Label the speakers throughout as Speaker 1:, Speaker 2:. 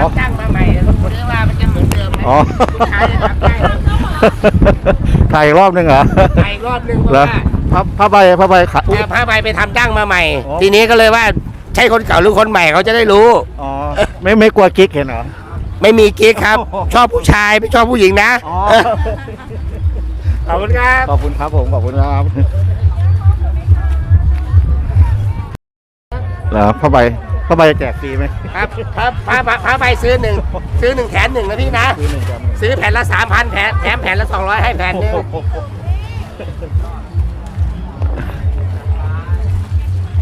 Speaker 1: ทำจ้างมาใหม่คนคนนี้ว่ามันจะเหมือนเดิมไหม
Speaker 2: อ๋อ
Speaker 1: ผู้ชายทำได้
Speaker 2: ถ่ายอีกรอบหนึงเหรอ
Speaker 1: ไปอีกรอบนึงเพราะ
Speaker 2: แล้ว
Speaker 1: ว่า
Speaker 2: ผ้าผ้าใบผ้าใบขาอุ๊ย
Speaker 1: แต่ผ้าใบไปทำจ้างมาใหม่
Speaker 2: อ๋อ
Speaker 1: ทีนี้ก็เลยว่าใช่คนเก่าหรือคนใหม่เขาจะได้รู้
Speaker 2: อ๋อ ไม่ไม่กลัวกิ๊กเห็นเหรอ
Speaker 1: ไม่มีกิ๊กครับ
Speaker 2: โอ้โห
Speaker 1: ชอบผู้ชายไม่ชอบผู้หญิงนะ
Speaker 2: อ๋อ
Speaker 1: ขอบคุณครับ
Speaker 2: ขอบคุณครับผม ขอบคุณครับแล้วผ้าใบ ผ้าใบจะแจกฟรีไหม
Speaker 1: ครับผ้าผ้าผ้าผ้าใบซื้อหนึ่งซื้อหนึ่งแถมหนึ่งนะพี่นะ
Speaker 2: ซื้อหนึ่งแถมหนึ่ง
Speaker 1: ซื้อแผ่นละสามพันแถมแถมแผ่นละสองร้อยให้แผ่นหนึง
Speaker 3: ค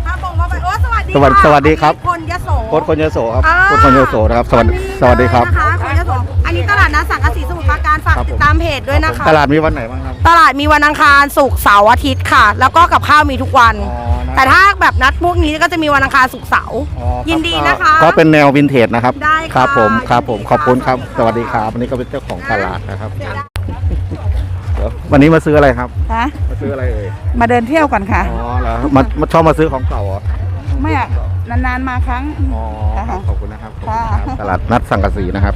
Speaker 3: รับผมว่าไปโอ้สวัสดี
Speaker 2: สวัสดี
Speaker 3: ค่ะ
Speaker 2: สวัสดีครับ
Speaker 3: คนยโส
Speaker 2: โค้ดคนยโสครับ
Speaker 3: อ่า
Speaker 2: โค้ดคนยโสนะครับ สวัสดีสวัสดีครับ
Speaker 3: นนี้นะคะคนยโสอันนี้ตลาดนัดสังกะสีสมุทรปราการฝาก
Speaker 2: ครับผม
Speaker 3: ติดตามเพจด้วยนะคะ
Speaker 2: ตลาดมีวันไหนบ้างครับ
Speaker 3: ตลาดมีวันอังคารศุกร์เสาร์อาทิตย์ค่ะ แล้วก็กับข้าวมีทุกวัน
Speaker 2: อ๋อนะ
Speaker 3: แต่ถ้าแบบนัดพวกนี้ก็จะมีวันอังคารศุกร์เสาร์
Speaker 2: อ๋อครับ
Speaker 3: ยินดีนะคะ
Speaker 2: ก็เป็นแนววินเทจนะครับ
Speaker 3: ได้ค่ะ
Speaker 2: ครับผมครับผม
Speaker 3: ยินดี
Speaker 2: ขอบคุณครับ
Speaker 3: ค่ะ
Speaker 2: สวัสดีครับวันนี้ก็เป็นเจ้าของตลาดนะครับเดี๋ยววันนี้มาซื้ออะไรครับ
Speaker 4: ฮะ
Speaker 2: มาซื้ออะไรเอ่ย
Speaker 4: มาเดินเที่ยวก่อนค่ะ
Speaker 2: อ๋อเหรอมามาชอบมาซื้อของเก่าเหรอ
Speaker 4: ไม่อะนานๆมาครั้ง
Speaker 2: อ๋อครับ
Speaker 4: ค่ะ
Speaker 2: ขอบคุณนะครับขอบคุณครับ
Speaker 4: ค่ะ
Speaker 2: ตลาดนัดสังกะสีนะครับ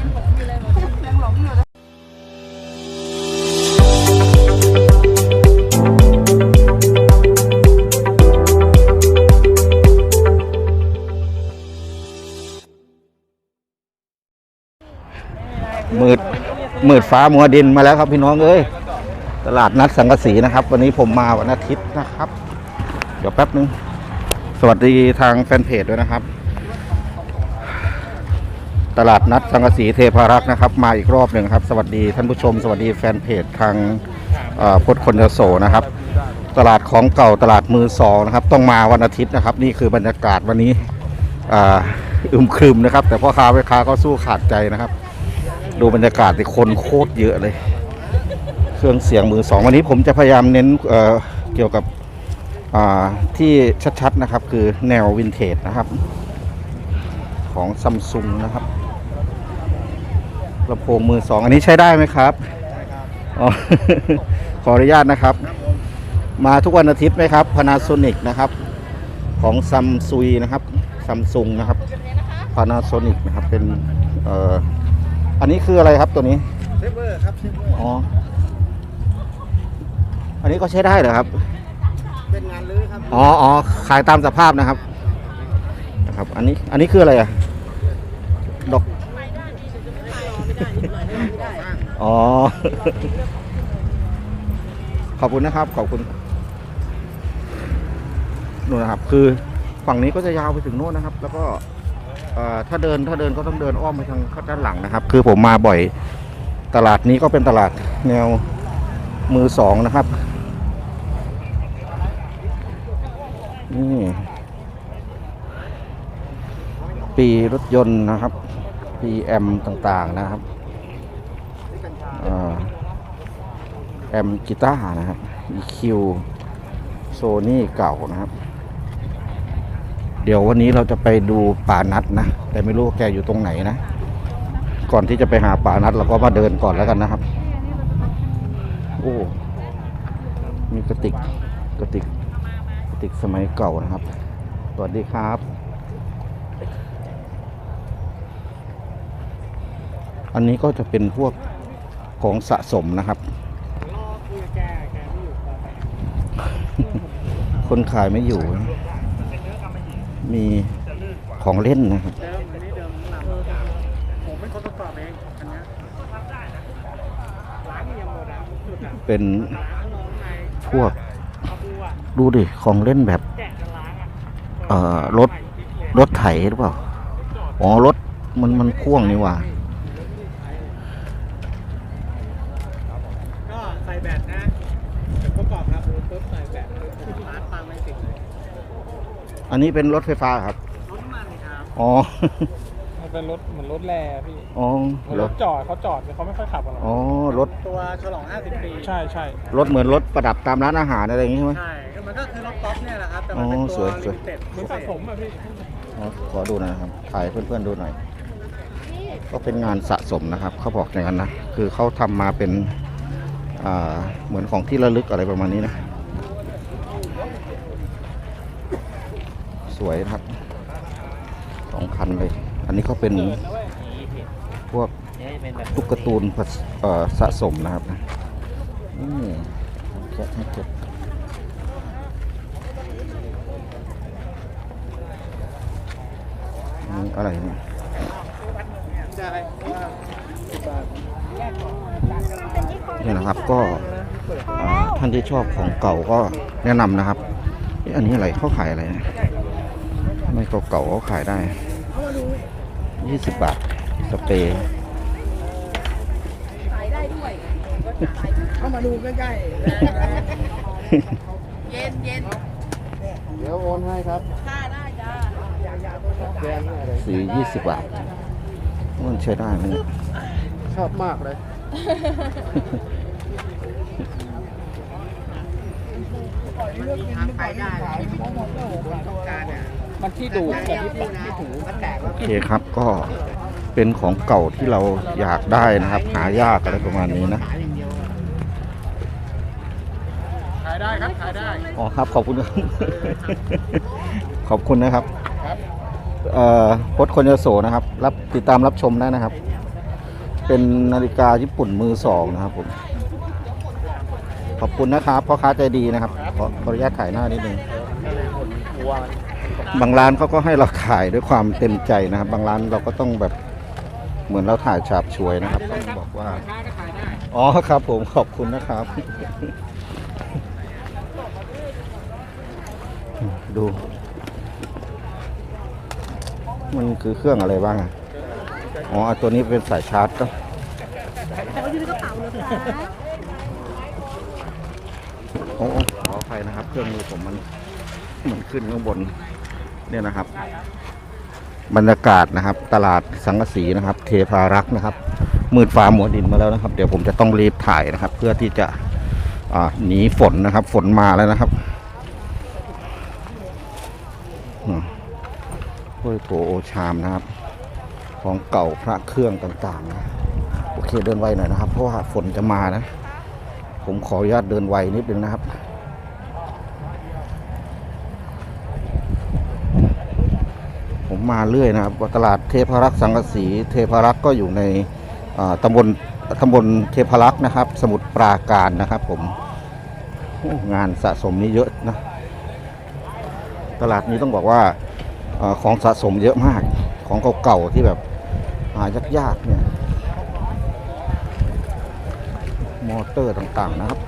Speaker 2: มืดฟ้ามัวดินมาแล้วครับพี่น้องเอ้ยตลาดนัดสังกะสีนะครับ วันนี้ผมมาวันอาทิตย์นะครับ เดี๋ยวแป๊บนึง สวัสดีทางแฟนเพจด้วยนะครับ ตลาดนัดสังกะสีเทพารักษ์นะครับ มาอีกรอบหนึ่งครับ สวัสดีท่านผู้ชม สวัสดีแฟนเพจทางพจน์คนโสนะครับ ตลาดของเก่าตลาดมือสองนะครับ ต้องมาวันอาทิตย์นะครับ นี่คือบรรยากาศวันนี้ออึมครึมนะครับ แต่พ่อค้าแม่ค้าก็สู้ขาดใจนะครับ ดูบรรยากาศที่คนโคตรเยอะเลย เครื่องเสียงมือสองวันนี้ผมจะพยายามเน้นเอ่อเกี่ยวกับอ่าที่ชัดๆนะครับ คือแนววินเทจนะครับ ของซัมซุงนะครับลำโพงมือสองอันนี้ใช้ได้ไหมครับอ๋อขออนุญาตนะครับ มาทุกวันอาทิตย์ไหมครับ Panasonic นะครับ ของซัมซุยนะครับซัมซุงนะครับ Panasonic นะครับเป็นเอ่ออันนี้คืออะไรครับตัวนี้
Speaker 5: เซฟเวอร์ครับเซฟเวอร์
Speaker 2: อ๋ออันนี้ก็ใช้ได้เหรอครับ
Speaker 5: เป็นงานลื้อครับ
Speaker 2: อ๋ออ๋อขายตามสภาพนะครับนะครับ อันนี้อันนี้คืออะไรอะดอกอ๋อ ขอบคุณนะครับ ขอบคุณนู่นนะครับ คือฝั่งนี้ก็จะยาวไปถึงโน่นนะครับ แล้วก็เอ่อ ถ้าเดินถ้าเดินก็ต้องเดินอ้อมไปทางด้านหลังนะครับ คือผมมาบ่อยตลาดนี้ก็เป็นตลาดแนวมือสองนะครับนี่ปีรถยนต์นะครับ PM ต่างๆนะครับแอมกีตาร์นะครับ EQ โซนี่เก่านะครับ เดี๋ยววันนี้เราจะไปดูป่านัดนะ แต่ไม่รู้ว่าแกอยู่ตรงไหนนะ ก่อนที่จะไปหาป่านัดเราก็มาเดินก่อนแล้วกันนะครับ โอ้มีกระติกกระติกกระติกสมัยเก่านะครับ สวัสดีครับ อันนี้ก็จะเป็นพวกของสะสมนะครับ คนขายไม่อยู่ มีของเล่นนะครับ
Speaker 5: เป็นคนประกอบเองอันเนี้ย
Speaker 2: เป็นพวกดูดิ ของเล่นแบบเอ่อรถรถไถหรือเปล่า อ๋อ รถมันมันพ่วงนี่หว่า
Speaker 5: ก็ใส่แบตนะเดี๋ยวประกอบครับปุ๊บใส่แบตชาร์จฟังไม่ติดเลย
Speaker 2: อันนี้เป็นรถไฟฟ้าครับ
Speaker 5: รถน้ำมันครับ
Speaker 2: อ๋อ
Speaker 6: มันเป็นรถเหมือนรถแร่พี่
Speaker 2: อ๋อ
Speaker 6: เหมือน
Speaker 2: ร
Speaker 6: ร
Speaker 2: ถ
Speaker 6: ถจอดเขาจอดแต่เขาไม่ค่อยขับกันหรอก
Speaker 2: อ๋อรถ
Speaker 5: ตัวฉลอง 50 ปี
Speaker 6: ใช่ใช่
Speaker 2: รถเหมือนรถประดับตามร้านอาหารอะไรอย่างงี้ใช่ไหม
Speaker 5: ใช่มันก็คือรถป๊อปเนี่ยแหละครับ แต่มันเป็น
Speaker 2: อ๋อ
Speaker 5: ตั
Speaker 2: ส
Speaker 5: ว
Speaker 2: วย
Speaker 5: ลิ
Speaker 2: สวย
Speaker 5: มิเต็ด
Speaker 6: เหมือนสะสมอะพี่
Speaker 2: อ๋อขอดูหนะครับ ถ่ายให้เพื่อนๆดูหน่อย ก็เป็นงานสะสมนะครับ เขาบอกอย่างนั้นนะ คือเขาทำมาเป็น อ่า เหมือนของที่ระลึกอะไรประมาณนี้นะ วยนะครับสองคันเลย อันนี้เขาเป็นพวกตุ๊กตาตูนผสะสมนะครับนี่แกะให้เก็บนี่อะไรเนี่ยนี่นะครับก็ท่านที่ชอบของเก่าก็แนะนำนะครับอันนี้อะไรเขาขายอะไรนะ ไมเก่าๆเขาขายได้ยี่สิบบาท สเปรย์
Speaker 1: เข้ามาดูใกล้ๆเย็นเย็น
Speaker 6: เดี๋ยวโอนให้ครับ
Speaker 1: ค่าได้จ้า
Speaker 6: แกนอะไร
Speaker 2: สียี่สิบบาท มันใช้ได้ไหมเนี่ย
Speaker 6: ชอบมากเลย
Speaker 1: ไปได้ต้องการเนี่ย
Speaker 5: มันที่ดูดกับที่ปักที่ถู
Speaker 1: มันแตกแล้ว
Speaker 2: โอเคครับก็เป็นของเก่าที่เราอยากได้นะครับ หายากอะไรประมาณนี้นะ
Speaker 1: ขายอย่างเดียว
Speaker 6: ขายได้ครับขายได้
Speaker 2: อ๋อครับขอบคุณครับขอบคุณนะครับ
Speaker 6: ครับ
Speaker 2: เอ่อพจน์คนยโสนะครับ รับติดตามรับชมได้นะครับ เป็นนาฬิกาญี่ปุ่นมือสองนะครับผมขอบคุณนะครับพ่อค้าใจดีนะครับขอขออนุญาตถ่ายหน้านิดนึง บางร้านเขาก็ให้เราถ่ายด้วยความเต็มใจนะครับ บางร้านเราก็ต้องแบบเหมือนเราถ่ายฉาบฉวยนะครับต้องบอกว่า อ๋อครับ ผมขอบคุณนะครับ ดู มันคือเครื่องอะไรบ้างอะอ๋อตัวนี้เป็นสายชาร์จก็โอ้ขออภัยนะครับ เครื่องมือผมมันมันขึ้นข้างบน เนี่ยนะครับ บรรยากาศนะครับ ตลาดสังกสีนะครับ เทพารักษ์นะครับ มืดฟ้าหมัวดินมาแล้วนะครับ เดี๋ยวผมจะต้องรีบถ่ายนะครับ เพื่อที่จะหนีฝนนะครับ ฝนมาแล้วนะครับอืมถ้วยโถโอชามนะครับ ของเก่าพระเครื่องต่างๆนะโอเคเดินไวหน่อยนะครับ เพราะว่าฝนจะมานะ ผมขออนุญาตเดินไวนิดนึงนะครับ มาเรื่อยนะครับตลาดเทพารักษ์สังกสีเทพารักษ์ก็อยู่ในตำบลตำบลเทพารักษ์นะครับ สมุทรปราการนะครับผมงานสะสมนี้เยอะนะ ตลาดนี้ต้องบอกว่าอของสะสมเยอะมาก ของเก่าๆที่แบบหายากๆเนี่ย มอเตอร์ต่างๆนะครับ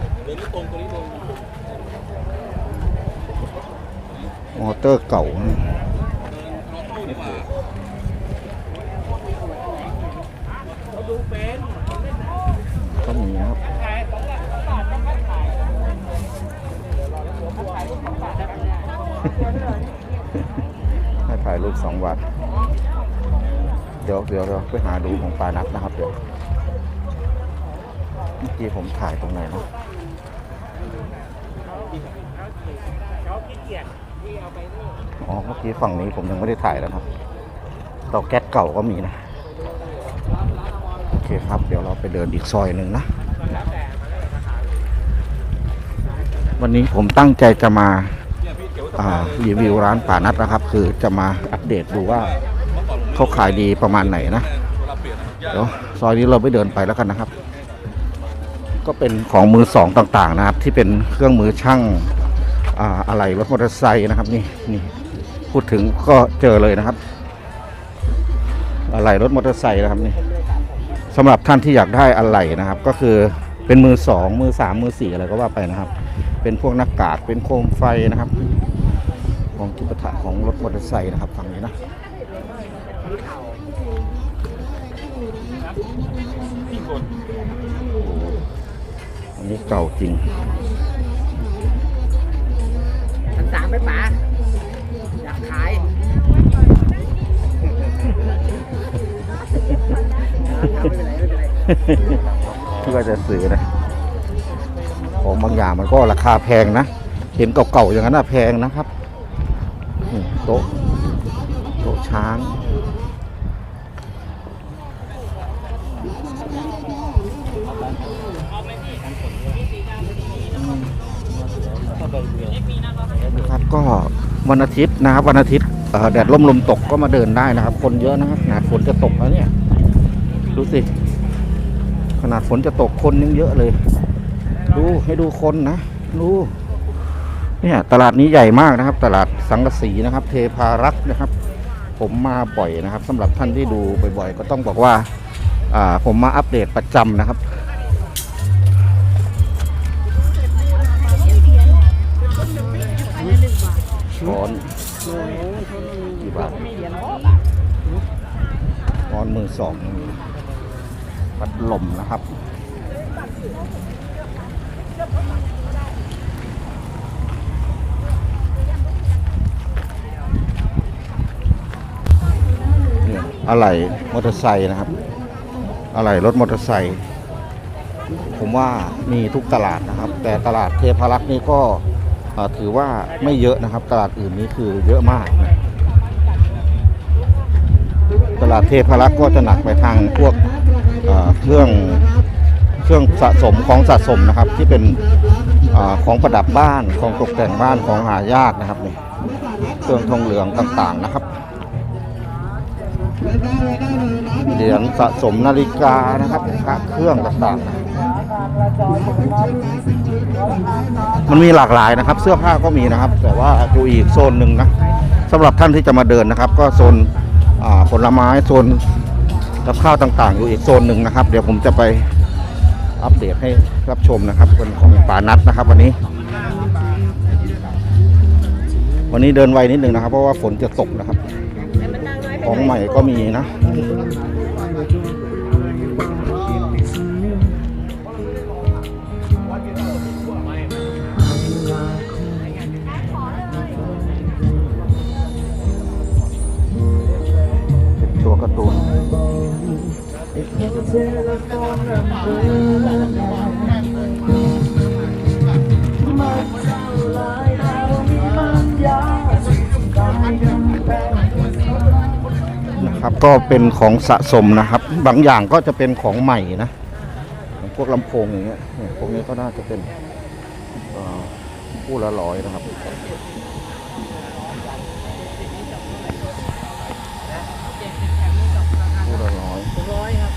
Speaker 2: มอเตอร์เก่า นะก็มีนะครับให้ถ่ายรูปสองวัดเดี๋ยวเดี๋ยวเราไปหาดูของปานัดนะครับเดี๋ยวเมื่อกี้ผมถ่ายตรงไหนเนาะ อ๋อ เมื่อกี้ฝั่งนี้ผมยังไม่ได้ถ่ายแล้วครับเตาแก๊สเก่าก็มีนะ โอเคครับ เดี๋ยวเราไปเดินอีกซอยหนึ่งนะ วันนี้ผมตั้งใจจะมาารีวิวร้านป่านัดนะครับ คือจะมาอัปเดตดูว่าเขาขายดีประมาณไหนนะ เดี๋ยวซอยนี้เราไปเดินไปแล้วกันนะครับ ก็เป็นของมือสองต่างๆนะครับ ที่เป็นเครื่องมือช่าง อะไรรถมอเตอร์ไซค์นะครับนี่นี่พูดถึงก็เจอเลยนะครับ อะไรรถมอเตอร์ไซค์นะครับนี่สำหรับท่านที่อยากได้อะไหล่นะครับ ก็คือเป็นมือสองมือสามมือสี่อะไรก็ว่าไปนะครับ เป็นพวกหน้ากากเป็นโคมไฟนะครับ ของกิปะทะของรถมอเตอร์ไซค์นะครับฝั่งนี้นะอันนี้เก่าจริง
Speaker 1: สามไหมป๋าอยากขายไม่เป็นไรไม่เป็นไร
Speaker 2: ที่ว่าจะซื้อนะของบางอย่างมันก็ราคาแพงนะ เห็นเก่าๆอย่างนั้นนะแพงนะครับโต๊ะโต๊ะช้าง ก็วันอาทิตย์นะครับวันอาทิตย์แดดร่มลมตกก็มาเดินได้นะครับ คนเยอะนะครับขนาดฝนจะตกแล้วเนี่ยดูสิ ขนาดฝนจะตกคนยังเยอะเลย ดูให้ดูคนนะดูเนี่ยตลาดนี้ใหญ่มากนะครับ ตลาดสังกสีนะครับ เทพารักษ์นะครับ ผมมาบ่อยนะครับสำหรับท่านที่ดูบ่อยๆก็ต้องบอกว่าอ่าผมมาอัปเดตประจำนะครับ ช้อนกี่บาทช้อนมือสองพัดลมนะครับเนี่ยอะไรมอเตอร์ไซค์นะครับ อะไรรถมอเตอร์ไซค์ผมว่ามีทุกตลาดนะครับ แต่ตลาดเทพารักษ์นี่ก็ ถือว่าไม่เยอะนะครับ ตลาดอื่นนี่คือเยอะมากนะตลาดเทพารักษ์ก็จะหนักไปทางพวกเเครื่องเครื่องสะสมของสะสมนะครับ ที่เป็นออของประดับบ้านของตกแต่งบ้านของหายากนะครับนี่เครื่องทองเหลืองต่างๆนะครับเหรียญสะสมนาฬิกานะครับพระเครื่องต่างๆ มันมีหลากหลายนะครับ เสื้อผ้าก็มีนะครับ แต่ว่าอยู่อีกโซนหนึ่งนะสำหรับท่านที่จะมาเดินนะครับ ก็โซนผลไม้โซนกับข้าวต่างๆ อยู่อีกโซนหนึ่งนะครับ เดี๋ยวผมจะไปอัปเดตให้รับชมนะครับเป็นของป่านัดนะครับวันนี้ วันนี้เดินไวนิดหนึ่งนะครับ เพราะว่าฝนจะตกนะครับ ของใหม่ก็มีนะ การ์ตูนนะครับก็เป็นของสะสมนะครับ บางอย่างก็จะเป็นของใหม่นะพวกลำโพงอย่างเงี้ยพวกนี้ก็น่าจะเป็นเอ่อคู่ละร้อยนะครับ คู่ละร้อย
Speaker 5: ร้อยครับ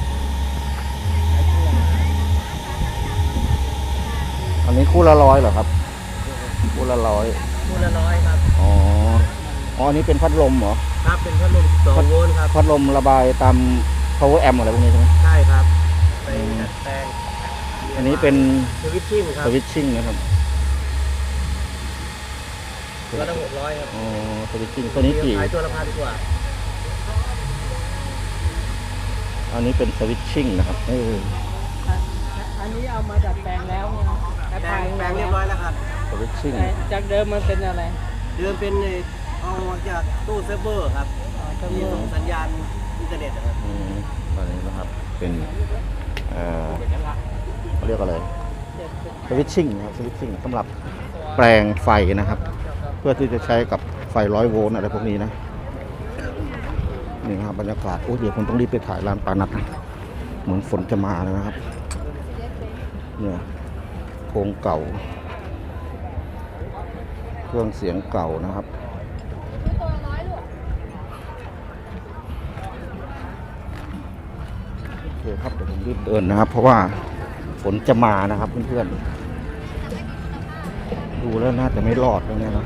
Speaker 2: อันนี้ คู่ละร้อยเหรอครับ คู่ละร้อย
Speaker 5: มูลละร้อยครับ
Speaker 2: อ๋อ อ๋ออันนี้เป็นพัดลมเหรอ
Speaker 5: ครับเป็นพัดลมสองโวลต์ครับ
Speaker 2: พัดลมระบายตาม power amp อะไรพวกนี้ใช่ไหม
Speaker 5: ใช่ครับ ไปดัดแปลง
Speaker 2: อันนี้เป็น
Speaker 5: สวิตชิ่งครั
Speaker 2: ส
Speaker 5: บ
Speaker 2: วิตชิ่งนะครับ
Speaker 5: ตัวละหกร้อยครับ
Speaker 2: อ๋อ สวิตชิ่งตัวนี้กี่
Speaker 5: ขายตัวละพันกว่า
Speaker 2: อันนี้เป็นสวิตชิ่งนะครับเออ
Speaker 7: อันนี้เอามาดัดแปลงแล้วนะดัด
Speaker 5: แปล
Speaker 7: แปล
Speaker 5: ง
Speaker 7: ง
Speaker 5: แปลงเรียบร้อยแล้วครับ
Speaker 2: สวิตชิ่ง
Speaker 7: แต่จากเดิมมันเป็นอะไร
Speaker 5: เดิมเป็นไอ้เอามาจากตู้เซิร์ฟเวอร์ครับ
Speaker 7: อ๋อเทอร์
Speaker 5: ที่
Speaker 7: โบ
Speaker 5: ส่งสัญญาณอินเทอร์เน็ตนะครับ
Speaker 2: อืมตอนนี้นะครับเป็นเอ่อเขาเรียกอะไรสวิตชิ่งนะครับสวิตชิ่งสำหรับแปลงไฟนะครับ เพื่อที่จะใช้กับไฟร้อยโวลต์อะไรพวกนี้นะนี่นะครับบรรยากาศโอ้ยเดี๋ยวผมต้องรีบไปถ่ายร้านปานัดนะเหมือนฝนจะมาแล้วนะครับเนี่ยโค รงเก่า เครื่องเสียงเก่านะครับ โอเคครับเดี๋ยวผมรีบเดินนะครับ เพราะว่าฝนจะมานะครับเพื่อนๆ ดูแล้วน่าจะไม่รอดแล้วเนี่ยนะ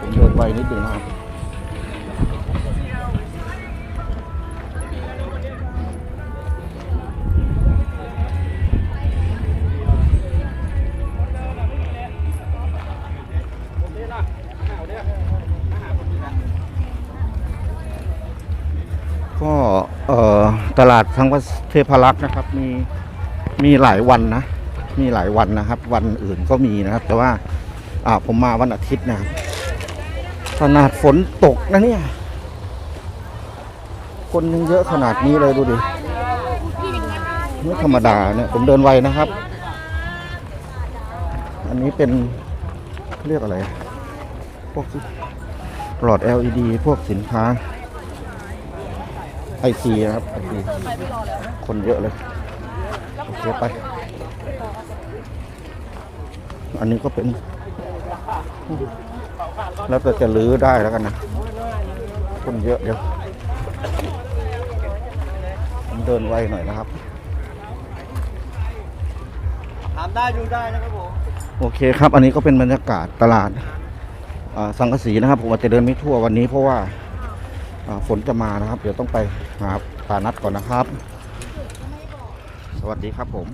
Speaker 2: ผมเดินไวนิดนึงนะครับ ตลาดทั้งวัดเทพรักษ์นะครับ มีมีหลายวันนะ มีหลายวันนะครับ วันอื่นก็มีนะครับ แต่ว่าอ่าผมมาวันอาทิตย์นะขนาดฝนตกนะเนี่ย คนยังเยอะขนาดนี้เลยดูดิไม่ธรรมดาเนี่ยผมเดินไวนะครับ อันนี้เป็นเรียกอะไร พวกหลอด LED พวกสินค้า ไอซีนะครับไอซีคนเยอะเลยโอเคไป อันนี้ก็เป็น แล้วแต่จะลื้อได้แล้วกันนะ คนเยอะเดี๋ยวเดินไวหน่อยนะครับ
Speaker 5: ถามได้ดูได้นะครับผม
Speaker 2: โอเคครับ อันนี้ก็เป็นบรรยากาศตลาดสังกสีนะครับ ผมอาจจะเดินไม่ทั่ววันนี้เพราะว่า ฝนจะมานะครับ เดี๋ยวต้องไปหาป่านัดก่อนนะครับ สวัสดีครับผม